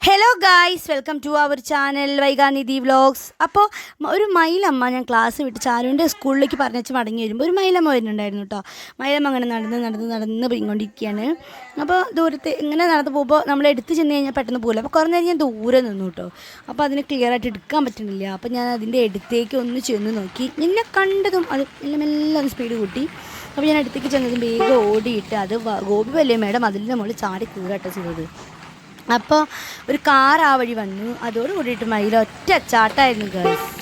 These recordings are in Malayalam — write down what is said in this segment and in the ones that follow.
Hello guys welcome to our channel Vaikanidhi vlogs അപ്പോൾ ഒരു മൈലമ്മ ഞാൻ ക്ലാസ് വിട്ട് ചാരുവിന്റെ സ്കൂളിലേക്ക് പറഞ്ഞു മടങ്ങി വരുമ്പോൾ ഒരു മൈലമ്മ വരുന്നുണ്ടായിരുന്നു കേട്ടോ മൈലമ്മ അങ്ങനെ നടന്ന് നടന്ന് നടന്ന് പോയിക്കൊണ്ടിരിക്കുകയാണ് അപ്പോൾ ദൂരത്ത് ഇങ്ങനെ നടന്ന് പോകുമ്പോൾ നമ്മൾ എടുത്ത് ചെന്ന് കഴിഞ്ഞാൽ പെട്ടെന്ന് പോകില്ല അപ്പോൾ കുറേ ഞാൻ ദൂരെ നിന്നു കേട്ടോ അപ്പോൾ അതിന് ക്ലിയർ ആയിട്ട് എടുക്കാൻ പറ്റുന്നില്ല. അപ്പോൾ ഞാൻ അതിന്റെ അടുത്തേക്ക് ഒന്ന് ചെന്ന് നോക്കി. എന്നെ കണ്ടതും അത് എല്ലാം എല്ലാം സ്പീഡ് കൂട്ടി. അപ്പോൾ ഞാൻ അടുത്തേക്ക് ചെന്നതും വേഗം ഓടിയിട്ട് അത് ഗോപി ഗോപി വല്യമ്മയുടെ മതിലിന്റെ മുകളിൽ ചാടി കൂടാട്ടോ ചെയ്തത്. അപ്പോൾ ഒരു കാർ ആ വഴി വന്നു. അതോട് കൂടിയിട്ട് മയിൽ ഒറ്റ ചാട്ടായിരുന്നു ഗേൾസ്.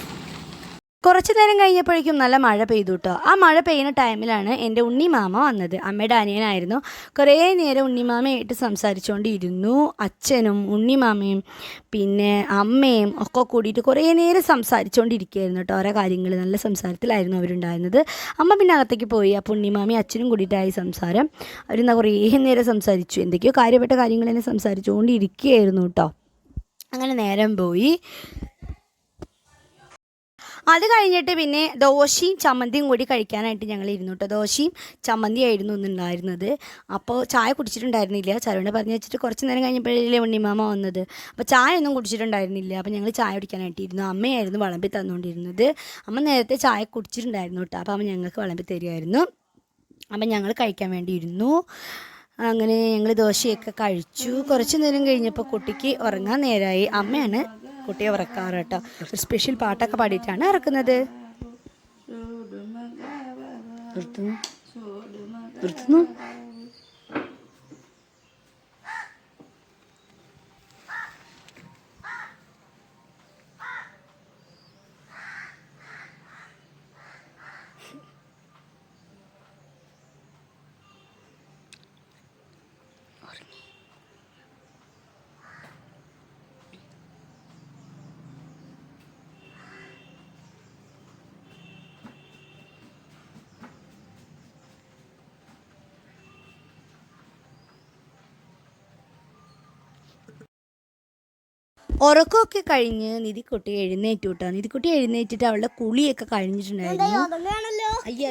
കുറച്ച് നേരം കഴിഞ്ഞപ്പോഴേക്കും നല്ല മഴ പെയ്തു കേട്ടോ ആ മഴ പെയ്യുന്ന ടൈമിലാണ് എന്റെ ഉണ്ണിമാമ വന്നത്. അമ്മയുടെ അനിയനായിരുന്നു. കുറേ നേരം ഉണ്ണിമാമയായിട്ട് സംസാരിച്ചുകൊണ്ടിരുന്നു അച്ഛനും ഉണ്ണിമാമയും പിന്നെ അമ്മയും ഒക്കെ കൂടിയിട്ട് കുറേ നേരം സംസാരിച്ചുകൊണ്ടിരിക്കുകയായിരുന്നു കേട്ടോ ഓരോ കാര്യങ്ങൾ നല്ല സംസാരത്തിലായിരുന്നു അവരുണ്ടായിരുന്നത്. അമ്മ പിന്നെ അകത്തേക്ക് പോയി. അപ്പോൾ ഉണ്ണിമാമയും അച്ഛനും കൂടിയിട്ടായി സംസാരം. അവരെന്നാൽ കുറേ നേരം സംസാരിച്ചു. എന്തൊക്കെയോ കാര്യപ്പെട്ട കാര്യങ്ങൾ തന്നെ സംസാരിച്ചുകൊണ്ടിരിക്കുകയായിരുന്നു കേട്ടോ അങ്ങനെ നേരം പോയി. അത് കഴിഞ്ഞിട്ട് പിന്നെ ദോശയും ചമ്മന്തിയും കൂടി കഴിക്കാനായിട്ട് ഞങ്ങൾ ഇരുന്നു കേട്ടോ ദോശയും ചമ്മന്തി ആയിരുന്നു ഇന്നുണ്ടായിരുന്നത് അപ്പോൾ ചായ കുടിച്ചിട്ടുണ്ടായിരുന്നില്ല. ചരുവിനെ പറഞ്ഞു വെച്ചിട്ട് കുറച്ച് നേരം കഴിഞ്ഞപ്പോഴല്ലേ ഉണ്ണിമാമ വന്നത്. അപ്പോൾ ചായ ഒന്നും കുടിച്ചിട്ടുണ്ടായിരുന്നില്ല. അപ്പോൾ ഞങ്ങൾ ചായ കുടിക്കാനായിട്ട് ഇരുന്നു. അമ്മയായിരുന്നു വിളമ്പി തന്നുകൊണ്ടിരുന്നത്. അമ്മ നേരത്തെ ചായ കുടിച്ചിട്ടുണ്ടായിരുന്നു കേട്ടോ അപ്പോൾ അമ്മ ഞങ്ങൾക്ക് വിളമ്പി തരുമായിരുന്നു അപ്പം ഞങ്ങൾ കഴിക്കാൻ വേണ്ടി ഇരുന്നു. അങ്ങനെ ഞങ്ങൾ ദോശയൊക്കെ കഴിച്ചു. കുറച്ച് നേരം കഴിഞ്ഞപ്പോൾ കുട്ടിക്ക് ഉറങ്ങാൻ നേരമായി. അമ്മയാണ് കുട്ടിയെ ഇറക്കാറ് കേട്ടോ. ഒരു സ്പെഷ്യൽ പാട്ടൊക്കെ പാടിയിട്ടാണ് ഇറക്കുന്നത്. നിർത്തുന്നു. നിർത്തുന്നു. ഉറക്കമൊക്കെ കഴിഞ്ഞ് നിധിക്കുട്ടി എഴുന്നേറ്റു കേട്ടോ. നിധിക്കുട്ടി എഴുന്നേറ്റിട്ട് അവളുടെ കുളിയൊക്കെ കഴിഞ്ഞിട്ടുണ്ടായിരുന്നു. അയ്യ,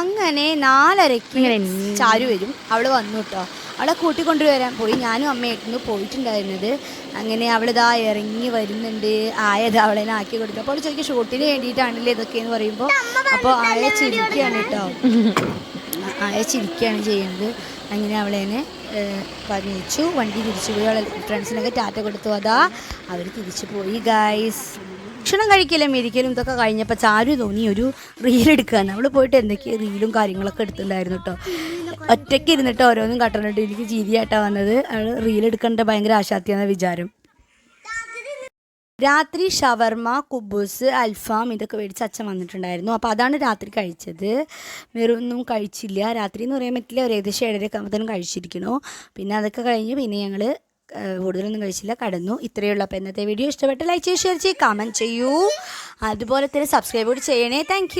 അങ്ങനെ നാലരയ്ക്ക് ചാരു വരും. അവൾ വന്നു കേട്ടോ അവളെ കൂട്ടിക്കൊണ്ടുവരാൻ പോയി. ഞാനും അമ്മയായിരുന്നു പോയിട്ടുണ്ടായിരുന്നത്. അങ്ങനെ അവളിതാ ഇറങ്ങി വരുന്നുണ്ട്. ആയത് അവളെ ആക്കി കൊടുത്തു. അപ്പോൾ അവൾ ചോദിക്കും ഷൂട്ടിന് വേണ്ടിയിട്ടാണല്ലേ ഇതൊക്കെ എന്ന് പറയുമ്പോൾ അപ്പോൾ ആയ ചിരിക്കുകയാണ് കേട്ടോ. ആയ ചിരിക്കുകയാണ് ചെയ്യുന്നത്. അങ്ങനെ അവളേനെ പറഞ്ഞയച്ചു. വണ്ടി തിരിച്ചു പോയി. അവളെ ഫ്രണ്ട്സിനൊക്കെ ടാറ്റ കൊടുത്തു. അതാ അവർ തിരിച്ചു പോയി ഗൈസ് ഭക്ഷണം കഴിക്കലും ഇരിക്കലും ഇതൊക്കെ കഴിഞ്ഞപ്പോൾ ചാരു തോന്നി ഒരു റീൽ എടുക്കാൻ അവൾ പോയിട്ട് എന്തൊക്കെയോ റീലും കാര്യങ്ങളൊക്കെ എടുത്തിട്ടുണ്ടായിരുന്നു കേട്ടോ ഒറ്റയ്ക്ക് ഇരുന്നിട്ട് ഓരോന്നും കട്ടണിട്ട് എനിക്ക് ചിരിയായിട്ടാ വന്നത്. അവൾ റീൽ എടുക്കേണ്ട ഭയങ്കര ആശാത്യെന്ന വിചാരം. രാത്രി ഷവർമ കുബൂസ് അൽഫാം ഇതൊക്കെ മേടിച്ച് അച്ഛൻ വന്നിട്ടുണ്ടായിരുന്നു. അപ്പോൾ അതാണ് രാത്രി കഴിച്ചത്. വേറെ ഒന്നും കഴിച്ചില്ല. രാത്രി എന്ന് പറയാൻ പറ്റില്ല. ഒരു ഏകദേശം ഏഴരക്കാകുമ്പോൾ തന്നെ കഴിച്ചിരിക്കണു. പിന്നെ അതൊക്കെ കഴിഞ്ഞ് പിന്നെ ഞങ്ങൾ കൂടുതലൊന്നും കഴിച്ചില്ല കടന്നു. ഇത്രയേ ഉള്ളൂ. അപ്പോൾ ഇന്നത്തെ വീഡിയോ ഇഷ്ടപ്പെട്ട ലൈക്ക് ചെയ്ത് ഷെയർ ചെയ്യൂ കമന്റ് ചെയ്യൂ. അതുപോലെ തന്നെ സബ്സ്ക്രൈബ് കൂടി ചെയ്യണേ. താങ്ക്